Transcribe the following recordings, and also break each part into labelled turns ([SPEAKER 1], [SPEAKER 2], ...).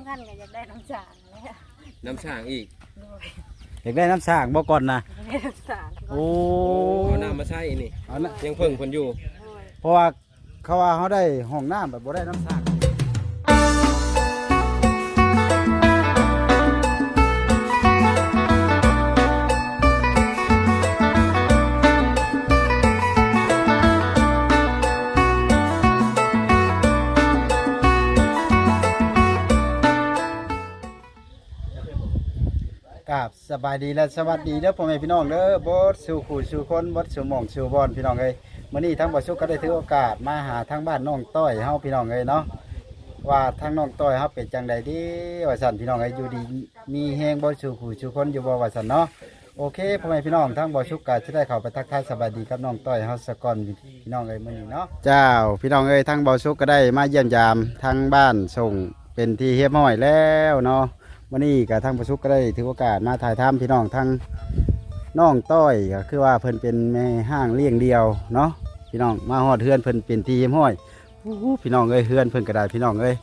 [SPEAKER 1] ำคัญก็อยากได้น้ำจางแล้ว
[SPEAKER 2] น้ำช่างอีก
[SPEAKER 1] โดย
[SPEAKER 3] อยากได้น้ำสร้างบ่ก่อนนะ
[SPEAKER 1] อยากได้น้ำจาง
[SPEAKER 3] โอ้
[SPEAKER 2] เอาน้ำมาใช้นี่
[SPEAKER 3] เอานะ
[SPEAKER 2] ยังเพิ่งเพิ่นอยู่
[SPEAKER 1] โดย
[SPEAKER 3] เพราะว่าเขาว่าเขาได้ห้องน้ำแบบบ่ได้น้ำสร้าง กับสบายดีและสวัสดีเด้อพ่อแม่พี่น้องเด้อบดสู่ขู่สู่คนบดสู่หม่องสู่บอนพี่น้องเอ้ยมื้อนี้ทั้งบ่สุกก็ได้ถือโอกาสมาหาทางบ้านน้องต้อยเฮาพี่น้องเอ้ยเนาะว่าทางน้องต้อยเฮาเป็นจังใดดีว่าซั่นพี่น้องเอ้ยอยู่ดีมีแฮงบ่สู่ขู่สู่คนอยู่บ่ว่าซั่นเนาะโอเคพ่อแม่พี่น้องทั้งบ่สุกก็จะได้เข้าไปทักทายสบายดีกับน้องต้อยเฮาสะก่อนพี่น้องเอ้ยมื้อนี้เนาะเจ้าพี่น้องเอ้ยทั้งบ่สุกก็ได้มาเยี่ยมยามทางบ้านส่งเป็นที่เรียบร้อยแล้วเนาะ วันนี้กับทางประชุกก็ได้ถือโอกาสมาถ่ายทำพี่น้องทางน้องต้อยก็คือว่าเพิ่นเป็นแม่ห้างเลี้ยงเดียวเนาะพี่น้องมาฮอดเฮือนเพิ่นเป็นทีมห้อยพี่น้องเอ้ยเฮือนเพิ่นก็ได้พี่น้องเอ้ย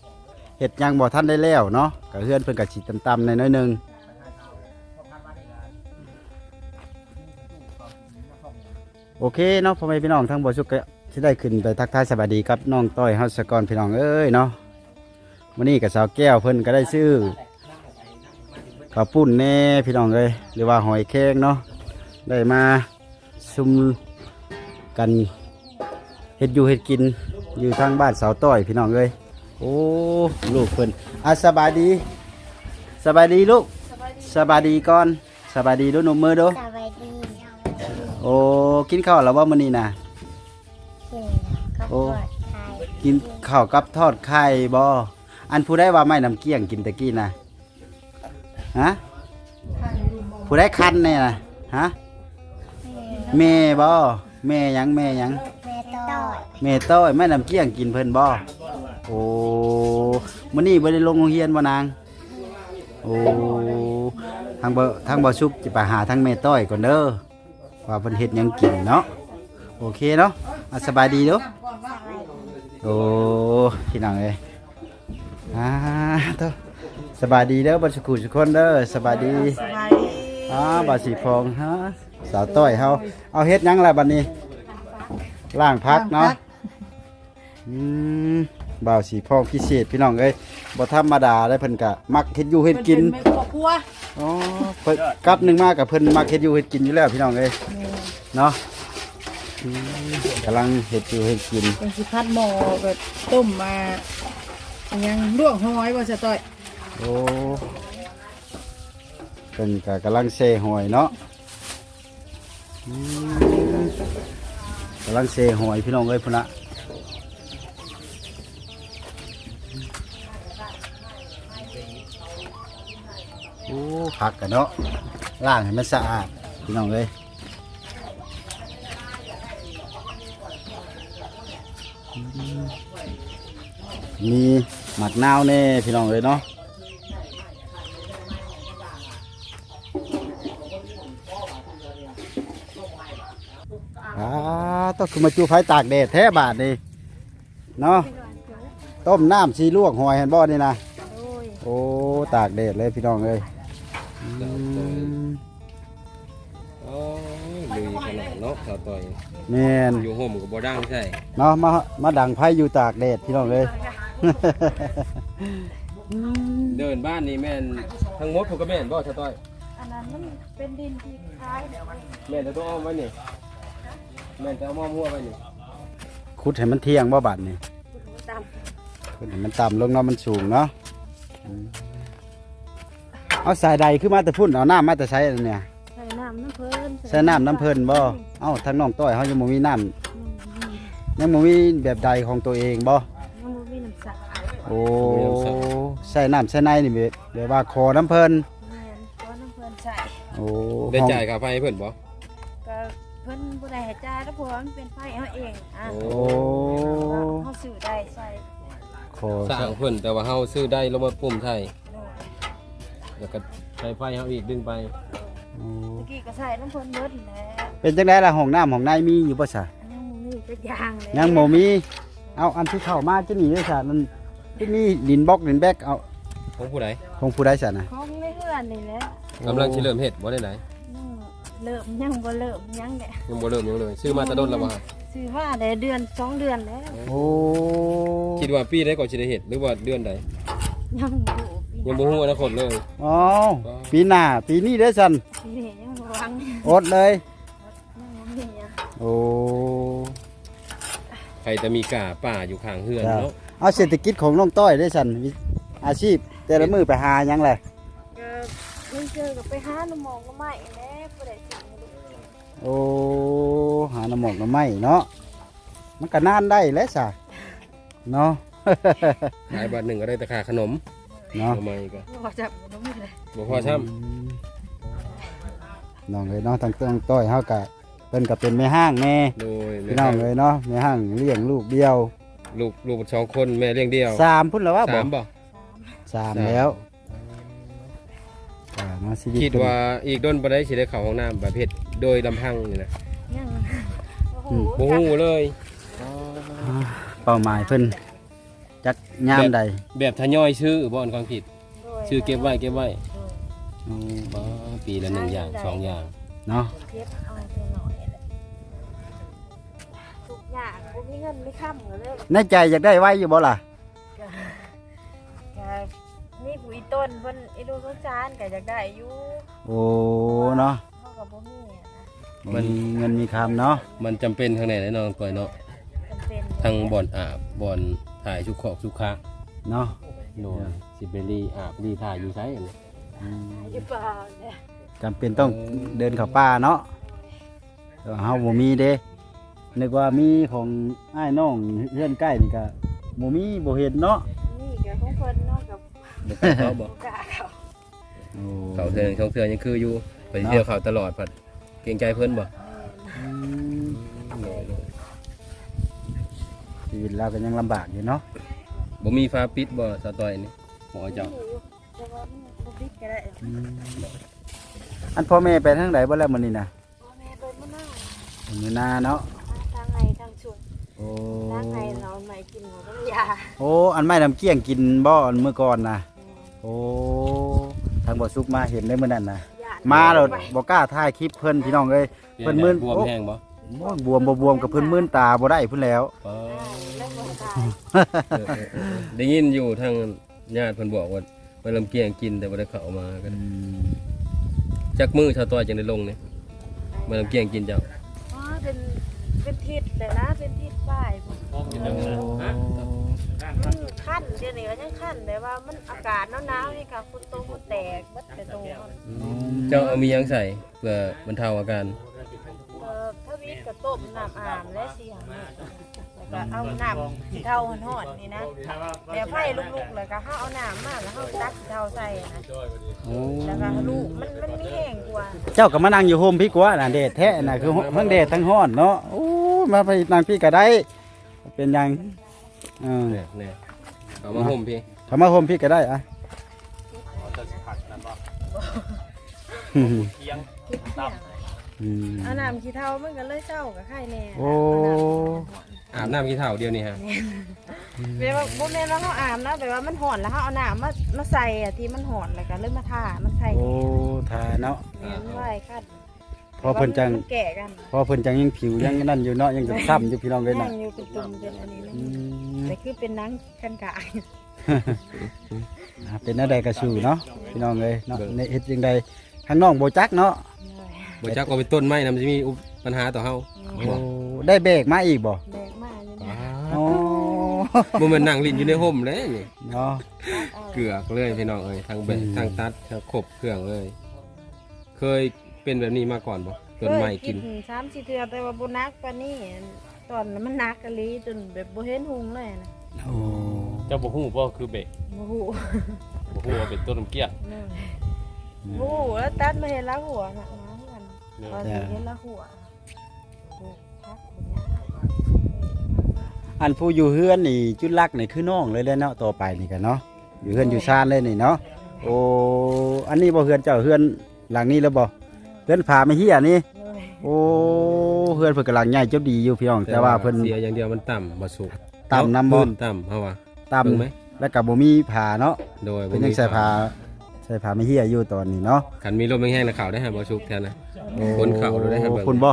[SPEAKER 3] เฮ็ดยังบ่ทันได้แล้วเนาะก็เฮือนเพิ่นก็สิต่ำๆในน้อยหนึงโอเคเนาะพ่อแม่พี่น้องทั้งบ่สุกก็สิได้ขึ้นไปทักทายสวัสดีกับน้องต้อยเฮาสก่อนพี่น้องเอ้ยเนาะวันนี้กับสาวแก้วเพิ่นก็ได้ซื้อ ข้าวปุ้นแน่พี่น้องเลยหรือว่าหอยแครงเนาะได้มาซุมกันเฮ็ดอยู่เฮ็ดกินอยู่ทางบ้านเสาต้อยพี่น้องเลยโอ้ลูกเพิ่นอะสบายดีสบายดีลูกสบายดีก่อนสบายดีดูหนุ่มมือดู
[SPEAKER 1] สบายดี
[SPEAKER 3] โอ้กินข้าวแล้วว่ามื้อนี้น่ะ
[SPEAKER 1] กินก็
[SPEAKER 3] โอ้
[SPEAKER 1] ปวดไทย
[SPEAKER 3] กินข้าวกับทอดไข่บ่อันผู้ได้ว่าไม่น้ำเกี้ยงกินตะกี้น่ะ ฮะผู้ได้คันเนี่ยน่ะฮะแม่บ่แม่หยังแม่หยัง
[SPEAKER 1] แม่ต้อย
[SPEAKER 3] แม่ต้อยแม่น้ำเกี้ยงกินเพิ่นบ่โอ้มื้อนี้บ่ได้ลงโรงเรียนบ่นางโอ้ทางบ่ทางบ่ชุบจะไปหาทางแม่ต้อยก่อนเด้อว่าเพิ่นเฮ็ดหยังกินเนาะโอเคเนาะอะสบายดีเด้อโอ้พี่น้องเอ้ยอ่าเด้อ สบายดีเด้อบ่สุขุทุกคนเด้อสบายดี
[SPEAKER 1] สบายดี
[SPEAKER 3] อ่าบาสีพองฮะสาวต้อยเฮาเอาเฮ็ดหยังล่ะบัดนี้ล่างพักเนาะอืมบ่าวสีพองพิเศษพี่น้องเอ้ยบ่ธรรมดาได้เพิ่นก็มักเฮ็ดอยู่เฮ็ดกิน
[SPEAKER 4] เป็นแม่ครอบครัว
[SPEAKER 3] อ๋อเพิ่นกลับหนึงมากับเพิ่นมักเฮ็ดอยู่เฮ็ดกินอยู่แล้วพี่น้องเอ้ยเนาะอืมกำลังเฮ็ดอยู่เฮ็ดกิน
[SPEAKER 4] เป็นสิพัดหม้อแบบต้มมาอิหยังลวกหอยว่าจะต่อย
[SPEAKER 3] โอ้เพิ่นก็กำลังเซหอยเนาะอืมกำลังเซหอยพี่น้องเอ้ยพุ่นะโอ้ผักกันเนาะล้างให้มันสะอาดพี่น้องเลยอืมมีหมักนาวแน่พี่น้องเลยเนาะอ่า ต้องคือมาจูไฟตากแดดแท้บาทนี่เนาะต้มน้ำซีลวกหอยเห็นบ่นี่นะ
[SPEAKER 1] โอ้ย
[SPEAKER 3] โอ้ตากแดดเลยพี่น้องเลยอืม
[SPEAKER 2] โอ้ยลุยขนาดเนาะสาวต่อย
[SPEAKER 3] แม่น
[SPEAKER 2] อยู่ห่มก็บ่ดังใช่
[SPEAKER 3] เนาะมามาดังไพ่อยู่ตากแดดพี่น้องเลย
[SPEAKER 2] เดินบ้านนี่แม่นทั้งหมดผมก็แม่นบ่สาวต่อย
[SPEAKER 1] อันนั้นมันเป็นดินที่คล้ายแบบ
[SPEAKER 2] แม่นแต่ต้องอ้อมไว้นี่ แม่นแต่เอามอมหัวไว้นี่
[SPEAKER 3] ขุดให้มันเที่ยงบ่บัดนี่
[SPEAKER 1] ตาม
[SPEAKER 3] ขุดให้มันต่ำลงเนาะมันสูงเนาะอืมเอาสายใดขึ้นมาแต่พุ่นเอาน้ำมาแต่ใช้อันเนี่ย
[SPEAKER 1] ใส่น้ำน้ำเพลิน
[SPEAKER 3] ใช้น้ำน้ำเพลินบ่ เอ้าทางน้องต้อยเขายังบ่มีน้ำยังบ่มีแบบใดของตัวเองบ่
[SPEAKER 1] น้ำมันมีน้ำสา
[SPEAKER 3] โอ้ ใส่น้ำใส่ในนี่แบบแบบว่าคอน้ำเพลิน
[SPEAKER 1] แม่นเพราะน้ำเพลินใส่
[SPEAKER 3] โอ้
[SPEAKER 2] ได้
[SPEAKER 3] ห้อง
[SPEAKER 2] จ่ายค่าไฟให้เพิ่นบ่
[SPEAKER 1] ก็ เพิ่นบ่ได้ให้จ่ายแล้วเพราะว่ามันเป็นไฟเฮาเองอะ
[SPEAKER 2] โอ้
[SPEAKER 3] โอ้
[SPEAKER 1] เฮาซื้อได้ใส่
[SPEAKER 3] คอ
[SPEAKER 2] สร้างเพิ่นแต่ว่าเฮาซื้อได้ลงมาปุ่มใช่
[SPEAKER 1] โดย
[SPEAKER 2] แล้วก็ใช้ไฟเฮาอีกดึงไป
[SPEAKER 3] โอ้
[SPEAKER 1] ตะกี้ก็ใส่น้ำเพลินเบิดแหละ
[SPEAKER 3] เป็นจังไดล่ะห้องน้ำห้องในมีอยู่ป่ะสะ
[SPEAKER 1] อันยังบ่มีจักอย่างเลย
[SPEAKER 3] ยังโมมี เอาอันที่เข้ามาจะหนีเลยสะมันที่มีดินบล็อกดินแบกเอาไป
[SPEAKER 2] ของผู้ใด
[SPEAKER 3] ของผู้ใดสันนะ
[SPEAKER 1] ของในเฮือนนี่แหละ
[SPEAKER 2] กำลังสิเริ่มเฮ็ดบ่ได้ไหน
[SPEAKER 1] ยัง เริ่มยังบ่เริ่มยังแหละ
[SPEAKER 2] ยังบ่เริ่มยังเลยซื้อมาแตะดนแล้วบ่ฮะ
[SPEAKER 1] ซื้อว่าได้เดือนสองเดือนแล้ว
[SPEAKER 3] โอ้
[SPEAKER 2] คิดว่าปีใดก่อนสิได้เฮ็ดหรือว่าเดือนใด
[SPEAKER 1] ยังอยู่ปี
[SPEAKER 2] ยังบ่ฮู้อนาคตเลย
[SPEAKER 3] อ๋อปีหน้าปีนี้เด้อสัน
[SPEAKER 1] ปีนี้ยังบ่หวัง
[SPEAKER 3] อดเลย
[SPEAKER 1] ยังบ่มีหยัง
[SPEAKER 3] โอ้
[SPEAKER 2] ใครจะมีกาป่าอยู่ข้างเฮือน
[SPEAKER 3] ครับ
[SPEAKER 2] เนาะ
[SPEAKER 3] เอาเศรษฐกิจของน้องต้อยได้สันวิอาชีพ แต่ละมือไปหาหยังแหละ
[SPEAKER 1] ก็ไม่เจอกับไปหาหน่อหมองก็ไม่แน่บ่ได้สิมาดูกิน
[SPEAKER 3] โอ้หาน้ำหมอกน้ำไม้เนาะมันก็นานได้แล้วสะเนาะ
[SPEAKER 2] ขายบาทหนึ่งก็ได้แต่ค่าขนม
[SPEAKER 3] เนาะ
[SPEAKER 2] ทำไมก็
[SPEAKER 1] บ่จับบ่มีเลย
[SPEAKER 2] บ่พอซ้ำ
[SPEAKER 3] น้องเลยเนาะทางต้องต้อยเฮากะเพิ่นก็เป็นแม่ห้างแน่
[SPEAKER 2] โดย
[SPEAKER 3] พี่น้องเลยเนาะแม่ห้างเลี้ยงลูกเดียว
[SPEAKER 2] ลูกลูกสองคนแม่เลี้ยงเดียว
[SPEAKER 3] สามพุ่นแล้วว่าบอ
[SPEAKER 2] สากมบ่
[SPEAKER 3] สาม แล้วอ่ามาชีวิต
[SPEAKER 2] คิดว่าอีกด้นบ่ได้สิได้เข้าห้องน้ำประเภท โดยลำพังนี่นะ
[SPEAKER 1] ยังโอ้โห
[SPEAKER 2] บ่ฮู้เลย
[SPEAKER 3] อ่าเป้าหมายเพิ่นจักยามใด
[SPEAKER 2] แบบทยอยซื้อบ่อนความคิด
[SPEAKER 1] โดย
[SPEAKER 2] ซื้อเก็บไว้เก็บไว้
[SPEAKER 1] โดย
[SPEAKER 3] อืม
[SPEAKER 2] บ่ปีละหนึ่งอย่างสองอย่าง
[SPEAKER 3] เนาะ
[SPEAKER 1] เก็บเอาตัวหน่อยแหละทุกอย่างบ่มีเงินมีค่ำก็เลย
[SPEAKER 3] ในใจอยากได้ไว้อยู่บ่ล่ะ
[SPEAKER 1] ก็ก็มีผู้อีต้นเพิ่นอีดูสงสารก็อยากได้อยู่
[SPEAKER 3] โอ้เนาะ
[SPEAKER 1] เฮาก็บ่มีอะ นะ
[SPEAKER 3] มันเงินมีคำเนาะ
[SPEAKER 2] มันจำเป็นทางไหนแน่นอนก่อยเนาะ
[SPEAKER 1] จำเป็น
[SPEAKER 2] ทางบ่อนอาบบ่อนถ่ายชุกขอกชุกคะ
[SPEAKER 3] เนาะ
[SPEAKER 2] โดนสิไปรีอาบรีถ่ายอยู่ไสอันนี้
[SPEAKER 3] อืม
[SPEAKER 1] อยู่เปล่าเนี่ย
[SPEAKER 3] จำเป็นต้องเดินเข้าป่าเนาะแต่ว่าเฮาบ่มีเด้นึกว่ามีของอ้ายน้องเพื่อนใกล้นี่ก็บ่มีบ่เห็นเนาะ
[SPEAKER 1] นี่ก็ของเพิ่นเนาะกับ
[SPEAKER 2] บ่กล้าเข้าบ่
[SPEAKER 1] บ่กล้าเขา
[SPEAKER 3] โอ้
[SPEAKER 2] เขาเทือนช่องเทือนยังคืออยู่ไปเที่ยวเขาตลอดผัด เกรงใจเพิ่นบ่
[SPEAKER 3] อืมชีวิตเราก็ยังลำบากอยู่เนาะ
[SPEAKER 2] บ่มีฟ้าปิดบ่สะตอยนี่หมอเจ้า
[SPEAKER 1] แต่ว่ามันบ่ปิดก็ได้
[SPEAKER 3] อืมอันพ่อแม่ไปทางไหนบ่แล้วมื้อนี้น่ะ
[SPEAKER 1] พ่อแม่เปิดมะนาว
[SPEAKER 3] อยู่นาเนาะ
[SPEAKER 1] ทางไงทางชุด
[SPEAKER 3] โอ้
[SPEAKER 1] ทางไงเราไม่กินเราต้องยา
[SPEAKER 3] โอ้อันไม้น้ำเกี้ยงกินบ่อันมื้อก่อนน่ะโอ้ทางบ่สุกมาเห็นได้มื้อนั้นน่ะ
[SPEAKER 1] ย่าน
[SPEAKER 3] มาแล้วบ่กล้าถ่ายคลิปเพิ่นพี่น้องเอ้ยเพิ่นมึน
[SPEAKER 2] บวมแห้งบ่
[SPEAKER 3] โอ้ยบวมบ่บวมกับเพิ่นมื่นตาบ่ได้พุ่นแล้ว
[SPEAKER 2] อ๋อ
[SPEAKER 1] แล้วบ่ตาย
[SPEAKER 2] เออเออเออได้ยินอยู่ทางญาติเพิ่นบอกว่าไปลำเกียงกินแต่บ่ได้เข้ามากันจักมือชาวตอยจังได้ลงนี่มาลำเกียงกินเจ้า
[SPEAKER 1] อ๋อเป็นเป็นทิศเลยนะเป็นทิศป้ายผมมัน ขั้นเดี๋ยวนี้ก็ยังขั้นแต่ว่ามันอากาศหนาวๆนี่ค่ะคุณโตคุณแตกเบัดแต่โตมัน
[SPEAKER 2] เจ้าเอามีหยังใส่เพื่อบรรเทาอาการ
[SPEAKER 1] เอ่อถ้าวิทย์ก็ต้มน้ำอาบและเสียงนี่แล้วก็เอาน้ำขี้เท่าหอนๆนี่นะเดี๋ยวไผ่ลุกๆแล้วก็เฮาเอาน้ำมาแล้วเฮาตักขี้เท่าใส่นะแล้วก็ลูกมันมันมีแห้งกว่า
[SPEAKER 3] เจ้าก็มานั่งอยู่โฮมพี่กว่าน่ะเดดแท้น่ะคือทั้งเดดทั้งฮ้อนเนาะโอ้ยมาไปนั่งพี่ก็ได้ เป็นหยังเออ
[SPEAKER 2] เนี่ย เนี่ยเอามาห่มพี่
[SPEAKER 3] เขามาโฮมพี่ก็ได้อะอืมอืม
[SPEAKER 1] เอาน้ำขี้เท่ามันก็เลยเศร้ากับไข่แน่
[SPEAKER 3] โอ้
[SPEAKER 2] อาบน้ำกี่เท่าเดียวนี่ฮะ
[SPEAKER 1] แปลว่าบ่แม่นว่าเฮาอาบนะแปลว่ามันห่อนแล้วเฮาเอาน้ำมามาใส่อะที่มันห่อนแล้วก็เลยมาทามันไข่
[SPEAKER 3] โอ้ทาเนาะ
[SPEAKER 1] เน้นไว้คัด
[SPEAKER 3] พอเพิ่นจัง
[SPEAKER 1] มันแก่กัน
[SPEAKER 3] พอเพิ่นจังยังผิวยังนั่นอยู่เนาะยังซ้ำอยู่พี่น้องเลย
[SPEAKER 1] นั่
[SPEAKER 3] น่ะ
[SPEAKER 1] งอยู่เป็นตุ่มเป็นอันนี้นะ
[SPEAKER 3] อืม
[SPEAKER 1] แต่คือเป็นหนังกันกาย
[SPEAKER 3] อ่าเป็นอะไรกระชูเนาะพี่น้องเลยเนาะในเฮ็ดจังใดข้างน้องบ่จักเนาะ
[SPEAKER 2] บ่จักว่าเป็นต้นไม้นำสิมีอุปปัญหาต่อเฮา
[SPEAKER 3] โอ้ได้เบรกมาอีกบ่
[SPEAKER 1] แบกมากเลยนะ
[SPEAKER 3] อ๋อ
[SPEAKER 2] บ่แม่นนั่งลิ้นอยู่ในห่มเลยนี่
[SPEAKER 3] เนาะ
[SPEAKER 2] เกือกเลยพี่น้องเอ้ยทางเบะ
[SPEAKER 3] อืม
[SPEAKER 2] ทางตัดทางขบเครื่องเลย เคยเป็นแบบนี้มาก่อนบ่ต้นไม้กิน
[SPEAKER 1] เคยสามสี่เทื่อแต่ว่าบ่นักปานนี้ ตอนนั้นมันนักกะลีจนแบบบ่เห็นหุงเลยนะ
[SPEAKER 3] โอ้
[SPEAKER 5] เจ้าบ่ฮู้บ่คือเบะ
[SPEAKER 1] บ่ฮู้
[SPEAKER 5] บ่ฮู้ว่าเป็นต้นน้ำเกี้ย
[SPEAKER 1] นั่นบ่ฮู้แล้วตัดมาเห็นละหัวน่ะนะเหมือน
[SPEAKER 5] เนี่ย
[SPEAKER 1] ตอนนี้เห็นละหัวปลูกพักปลูกหญ้า
[SPEAKER 3] อันผู้อยู่เฮือนนี่จุดลักนี่คือน้องเลยแหล้วเนาะต่อไปนี่กันเนาะอยู่เฮือนอยู่ชานเลยนี่เนาะโอ้อันนี้บ่เฮือนเจ้าเฮือนหลังนี้แล้วบ่เฮือนผาไม่เฮียนี่
[SPEAKER 1] เลย
[SPEAKER 3] โอ้เฮือนเพิ่นกำลังใหญ่จบดีอยู่พี่น้องแต่ว่าเพิ่น
[SPEAKER 2] เสียอย่างเดียวมันต่ำบ่สุก
[SPEAKER 3] ต่ำนำบ่
[SPEAKER 2] พื้นต่ำเฮาว่า
[SPEAKER 3] ต่ำ
[SPEAKER 2] เบิ่งไหม
[SPEAKER 3] แล้วก็บ่มีผาเนาะ
[SPEAKER 2] โดย
[SPEAKER 3] เพิ่นยังใส่ผ้าใส่ผ้าไม่เฮียอยู่ตอนนี้เนาะ
[SPEAKER 2] คันมีลมแห้งๆนะข่าวได้ฮะบ่ชุกแทนนะ
[SPEAKER 3] โอ้
[SPEAKER 2] คนเขาเราได้ให้เบิ่ง
[SPEAKER 3] คนบ่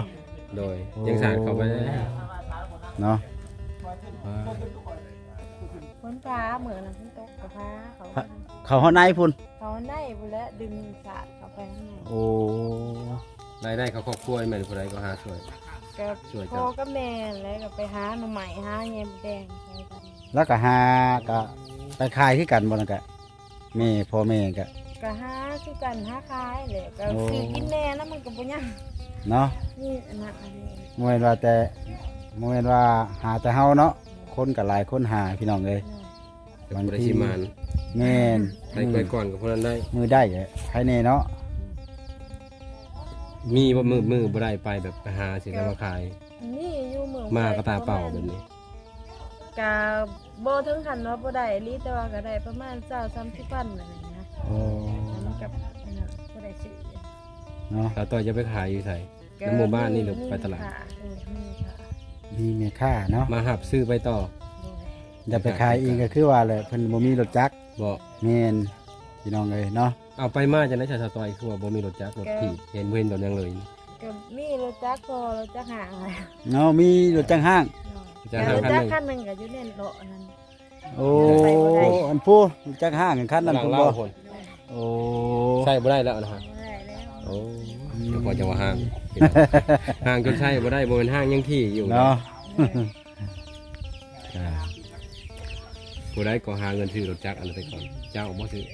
[SPEAKER 2] โดยยังสาดเข้าไปได้
[SPEAKER 3] เนาะ
[SPEAKER 1] คนฟ้าเหมือนน้ำตกกับฟ้าเขา
[SPEAKER 3] เขาเฮาในพุ่น
[SPEAKER 1] เขาได้บุแล้วดึงสาดเข้าไปข้างใน
[SPEAKER 3] โอ้
[SPEAKER 2] รายได้เขาครอบครัวแม่นผู้ใดก็หาช่วย
[SPEAKER 1] ก็
[SPEAKER 2] ช่วยจั
[SPEAKER 1] พ่
[SPEAKER 2] ง
[SPEAKER 1] อก็แม่แล้วก็ไปหาหน่อใหม่หาแยมแดงใส่กัน
[SPEAKER 3] แล้วก็หาก็ไปขายคือกันบ่นั่นก็แม่พ่อแม่ก็
[SPEAKER 1] ก็หาคือกันหาขายแหละก็
[SPEAKER 3] โอ้
[SPEAKER 1] คือกินแน่แล้วมันก็บ่ยัง
[SPEAKER 3] เนาะ
[SPEAKER 1] นี่อันนั้นอันนี้
[SPEAKER 3] บ่แม่นว่าแต่บ่แม่นว่าหาแต่เฮาเนาะคนก็หลายคนหาพี่น้องเอ้ย
[SPEAKER 2] เป็นบ่ได้สิมาน
[SPEAKER 3] แม่น
[SPEAKER 2] ได้ไปก่อนกับพวกนั้นได้
[SPEAKER 3] มือได้ก็ใครแน่เนาะ
[SPEAKER 2] มีบ่มือมือบ่ได้ไปแบบไปหาสิแล้วมาขาย
[SPEAKER 1] นี่อยู่เมือง
[SPEAKER 2] มากระตาเปล่าแบบนี้
[SPEAKER 1] กะบ่ถึงขั้นว่าบ่ได้อีหลีแต่ว่าก็ได้ประมาณ20 30พันอะไรอย่างเงี้ย
[SPEAKER 3] โอ้
[SPEAKER 1] แล้วมันกับอันนั้นบ่ได้ซื้อ
[SPEAKER 3] เนาะ
[SPEAKER 2] แล้วต่อจะไปขายอยู่ไส
[SPEAKER 1] ก็
[SPEAKER 2] ในหมู่บ้านนี่หรือไปตลาด
[SPEAKER 1] ค่ะเออมีค่ะ
[SPEAKER 3] มีแม่ค้าเนาะ
[SPEAKER 2] มาหับซื้อไปต่อ
[SPEAKER 3] อย่าไปขายเองก็คือว่าแหละเพิ่นบ่มีรถจักร
[SPEAKER 2] บ่
[SPEAKER 3] แม่นพี่น้องเอ้ยเนาะ
[SPEAKER 2] เอาไปมาจังได๋ชาวสตอยคือว่าบ่มีรถจักรรถถีบเห็นบ่เห็นดอกหยังเลย
[SPEAKER 1] ก็มีรถจักรพอรถจักรห่างแล้ว
[SPEAKER 3] เนาะมีรถจังห้าง
[SPEAKER 2] จักร
[SPEAKER 1] แต่
[SPEAKER 2] ห่าง
[SPEAKER 1] รถ
[SPEAKER 2] คันหนึง
[SPEAKER 1] จักรคันหนึงก็อยู่ในโลนั้น
[SPEAKER 3] โอ้
[SPEAKER 1] ไปบ่ได้
[SPEAKER 3] อันผู้รถจังห้างกันคันนั้น
[SPEAKER 2] หลัง
[SPEAKER 3] พุ่น
[SPEAKER 2] เล่า
[SPEAKER 3] บ่
[SPEAKER 2] คน
[SPEAKER 3] โอ้
[SPEAKER 2] ใช่บ่ได้แล้วนะฮะ
[SPEAKER 1] บ่ได้แล้ว
[SPEAKER 2] โอ้เดี๋ยวพอจะว่าห้างห้างจนใช่บ่ได้บ่เป็นห้างยังที่อยู่
[SPEAKER 3] เนาะ
[SPEAKER 2] อ่าผู้ใดก็หาเงินซื้อรถจักรอันนั้นไปก่อน เจ้าบ่ซื้อ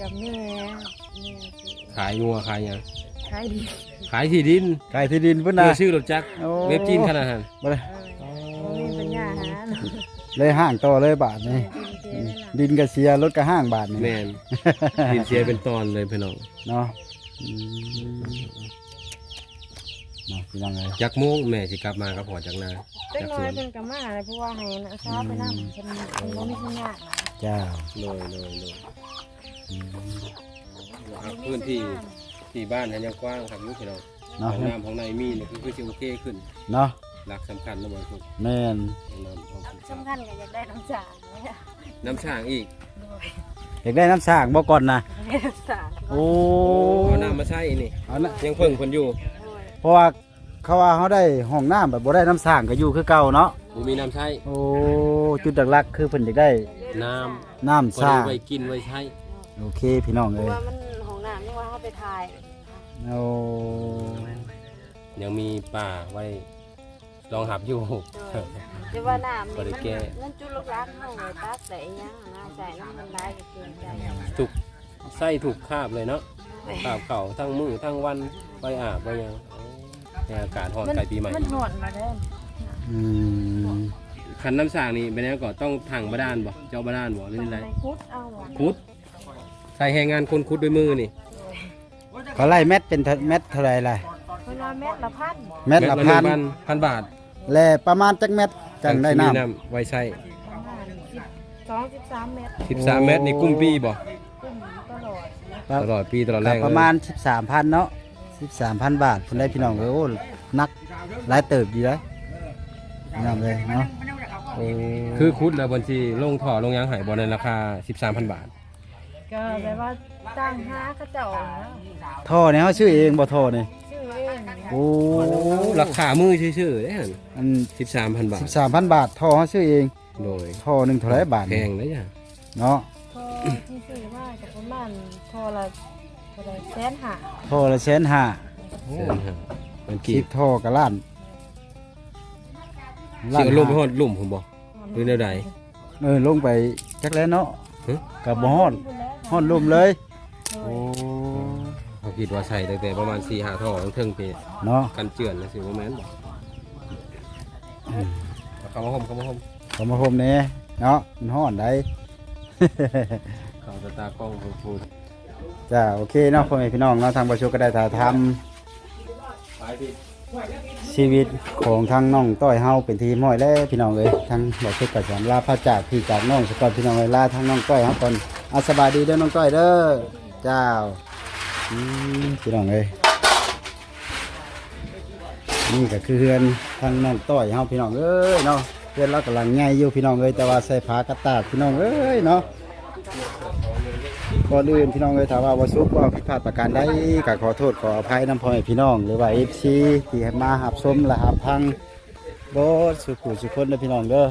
[SPEAKER 1] กับแม่แม่
[SPEAKER 2] ขายงัวขายหยัง
[SPEAKER 1] ขายดี
[SPEAKER 2] ขายที่ดิน
[SPEAKER 3] ไก่ที่ดินพุ่น
[SPEAKER 2] เพื่
[SPEAKER 3] น่ะ
[SPEAKER 2] อซื้อรถจักร
[SPEAKER 3] โอ้
[SPEAKER 2] เว็บจีนขนาดนั้น
[SPEAKER 3] บ่ได้
[SPEAKER 1] เออบ่มีปัญญาหาเนาะ
[SPEAKER 3] เลยห้างต่อเลยบาทนี่
[SPEAKER 1] กินเจได้ล่ะ
[SPEAKER 3] ดินก็เสียรถก็ห้างบาทนี่
[SPEAKER 2] แม่นดินเสียเป็นตอนเลยพี่น้อง
[SPEAKER 3] เนาะอืมเนาะพี่น้องเอ้ย
[SPEAKER 2] จักโมงแม่สิกลับมาก็พอจักนา
[SPEAKER 1] จัก
[SPEAKER 2] จัก
[SPEAKER 1] น้
[SPEAKER 2] ส
[SPEAKER 1] อ
[SPEAKER 2] วยน
[SPEAKER 1] เพิ่นก็มาเลยเพราะว่าให้นะเช้าไปนำเพิ่นเพิ่นบ่มีสัญญาณนะ
[SPEAKER 3] เจ้า
[SPEAKER 2] โดยโดยโดย
[SPEAKER 3] อืม
[SPEAKER 2] ครับพื้นที่ที่บ้านนั้นยังกว้างครับลูกพี่น้อง
[SPEAKER 3] เนาะ
[SPEAKER 2] ห้องน้ำของในมีเนี่ยคือคือสิโอเคขึ้น
[SPEAKER 3] เนาะ
[SPEAKER 2] หลักสำคัญแล้วบ่ทุก
[SPEAKER 3] แม่น
[SPEAKER 2] ห้องน้ำห้อง
[SPEAKER 1] สำคัญก็อยากได้น้ำจางเนี่ย
[SPEAKER 2] น้ำช่างอีก
[SPEAKER 1] โดย
[SPEAKER 3] อยากได้น้ำสร้างบ่ก่อนนะ
[SPEAKER 1] ได้น้ำจาง
[SPEAKER 3] โอ้
[SPEAKER 2] เอาน้ำมาใช้นี่
[SPEAKER 3] เอานะ
[SPEAKER 2] ยังเพิ่งคนอยู่
[SPEAKER 1] โดย
[SPEAKER 3] เพราะว่าเขาว่าเขาได้ห้องน้ำแบบบ่ได้น้ำสร้างก็อยู่คือเก่าเนาะ
[SPEAKER 2] บ่มีน้ำใช้
[SPEAKER 3] โอ้จุดหลักๆคือเพิ่นอยากได้
[SPEAKER 2] น้
[SPEAKER 3] น้ำำ
[SPEAKER 2] พอ
[SPEAKER 3] สร้า
[SPEAKER 2] ได้
[SPEAKER 3] ง
[SPEAKER 2] ไว้กินไว้ใช้
[SPEAKER 3] โอเคพี่น้อง
[SPEAKER 1] เพ
[SPEAKER 3] เอ้
[SPEAKER 1] ราะ
[SPEAKER 3] ย
[SPEAKER 1] ว่ามันของน้ำนี่ว่าเขาไปถ่าย
[SPEAKER 3] โอ้
[SPEAKER 2] ยังมีป่าไว้รองหับอยู่
[SPEAKER 1] โดยแต่ว่าน้ำ
[SPEAKER 2] บ่
[SPEAKER 1] นี่
[SPEAKER 2] ได้
[SPEAKER 1] มัน
[SPEAKER 2] แก้
[SPEAKER 1] มันจุลลักษณ์เฮาไว้ตักแต่อีหยังอะนะใส่น้ำมันลายก็เกินใจ
[SPEAKER 2] ถูกไส้ถูกคาบเลยเนาะคาบเข่าทั้งมือทั้งวันไปอาบไปหยังในอากาศร้อนไกลปีใหม่
[SPEAKER 1] มันหอนมาเด้อ
[SPEAKER 3] อืม
[SPEAKER 2] คันน้ำสร้างนี่เป็นยังก่อนต้องถังบาดาลบ่เจ้าบาดาลบ่หรือ
[SPEAKER 1] ต้อง
[SPEAKER 2] อะไร
[SPEAKER 1] ไปคุดเอาอะ
[SPEAKER 2] คุด ใส่แรงงานคนคุดด้วยมือนี่
[SPEAKER 3] เขาไล่เม็ดเป็นเท่าเม็ดเท่าไหร่ล่ะ
[SPEAKER 1] เวลาเม็ดละพัน
[SPEAKER 3] เม็ดละพัน
[SPEAKER 2] หงพันบาท
[SPEAKER 3] แลประมาณจักเม็ดจังได้น้ำ
[SPEAKER 2] มีไว้ใช้
[SPEAKER 1] ประมาณสิบสองสิบสามเม็ด
[SPEAKER 2] 13 เมตรนี่กุ้มปีบ่
[SPEAKER 1] กุ้มตลอดนะ
[SPEAKER 3] ครับ
[SPEAKER 2] ตลอดปีตลอดแร
[SPEAKER 3] ก็
[SPEAKER 2] กเลย
[SPEAKER 3] ประมาณ 13,000 เนาะ13,000 บาทพุ่นได้พี่น้องเอ้ยโอ้นักหลายเติบดีเลยพี่น้องเลยเนาะโอ้
[SPEAKER 2] คือคุดแล้วบัญชีลงท่อลงยางไหบ่ในราคา 13,000 บาท
[SPEAKER 1] ก็แปลว่าจ้างหาเขาเจ้านะ
[SPEAKER 3] ท่อเนี่ยเขาชื่อเองบ่ท่อนี่
[SPEAKER 1] ชื่อเองนะ
[SPEAKER 3] โอ้
[SPEAKER 2] ราคามือซื่อๆเด้หั่น
[SPEAKER 3] อัน
[SPEAKER 2] 13,000 บาท
[SPEAKER 3] 13,000 บาทท่อเขาชื่อเอง
[SPEAKER 2] โดย
[SPEAKER 3] ท่อหนึงเท่าไหร่บาท
[SPEAKER 2] แพ
[SPEAKER 3] นี่
[SPEAKER 2] งเลยจ้ะ
[SPEAKER 3] เนาะ
[SPEAKER 1] พอที่ซื้อมากับประมาณทอละเท่าไหร่แสนหา
[SPEAKER 3] ท่อละแสนห้า
[SPEAKER 2] เส้นหามัน
[SPEAKER 3] คิ
[SPEAKER 2] กี่
[SPEAKER 3] ดท่อกับล้าน
[SPEAKER 2] สิเอาลงไปฮ
[SPEAKER 3] ห้า
[SPEAKER 2] อดหลุมผมบ่หรือแนวใด
[SPEAKER 3] เออลงไปจักแล้วเนาะ
[SPEAKER 2] ฮะ
[SPEAKER 3] กับบ่ฮอด ฮอดลุ่มเลย
[SPEAKER 1] โอ้
[SPEAKER 2] เขาคิดว่าใส่ตั้งแต่ประมาณ4 5ท่อทั้งเทิงเพจ
[SPEAKER 3] เนาะ
[SPEAKER 2] กันเจือนนะสิบ่แม่นบ่เอาเข้ามาห่มเข้ามาห่ม
[SPEAKER 3] ขอมาพรมนี่เนาะมันฮ้อนได้
[SPEAKER 2] เข้าตาตากล้องพูด
[SPEAKER 3] จ้าโอเคเนาะพ่อแม่พี่น้องเนาะทางประชุก็ได้ถ่ายทำ ชีวิตของทางน้องต้อยเฮาเป็นทีม้อยแล้วพี่น้องเอ้ยทางบอกเช็คกับสารลาพระจากพี่จากน้องสกอนพี่น้องเอ้ยลาทางน้องต้อยเฮาก่อนเอาสบายดีเด้อน้องต้อยเด้อเจ้าพี่น้องเอ้ยนี่ก็คือเฮือนทางน้องต้อยเฮาพี่น้องเอ้ยเนาะเฮือนเรากำลังใหญ่อยู่พี่น้องเอ้ยแต่ว่าใส่ผ้ากระตากพี่น้องเอ้ยเนาะ ก่อนอื่นพี่น้องเลยถามว่าบ่สุกว่าผิดพลาดประการใดก็ขอโทษขออภัยน้ำพอแม่พี่น้อง หรือว่า FC ที่มาหับชมและหับพังโบสุขุสุคนเด้อพี่น้องเด้อ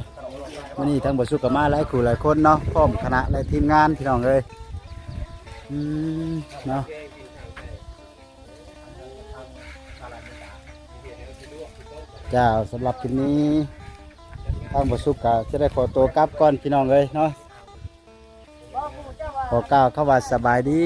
[SPEAKER 3] มื้อนี้ทั้งบ่สุกก็มาหลายคู่หลายคนเนาะพร้อมคณะและทีมงานพี่น้องเอ้ยอืมเนาะเจ้าสำหรับคลิปนี้ทางบสุกกะจะได้ขอตัวกลับก่อนพี่น้องเลยเนาะ ขอกล่าวเข้าว่าสบายดี